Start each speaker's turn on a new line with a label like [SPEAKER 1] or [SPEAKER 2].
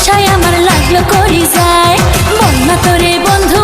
[SPEAKER 1] পিরিতের নেশায় আমার লাগল করি যায় বন্যা তোরে বন্ধু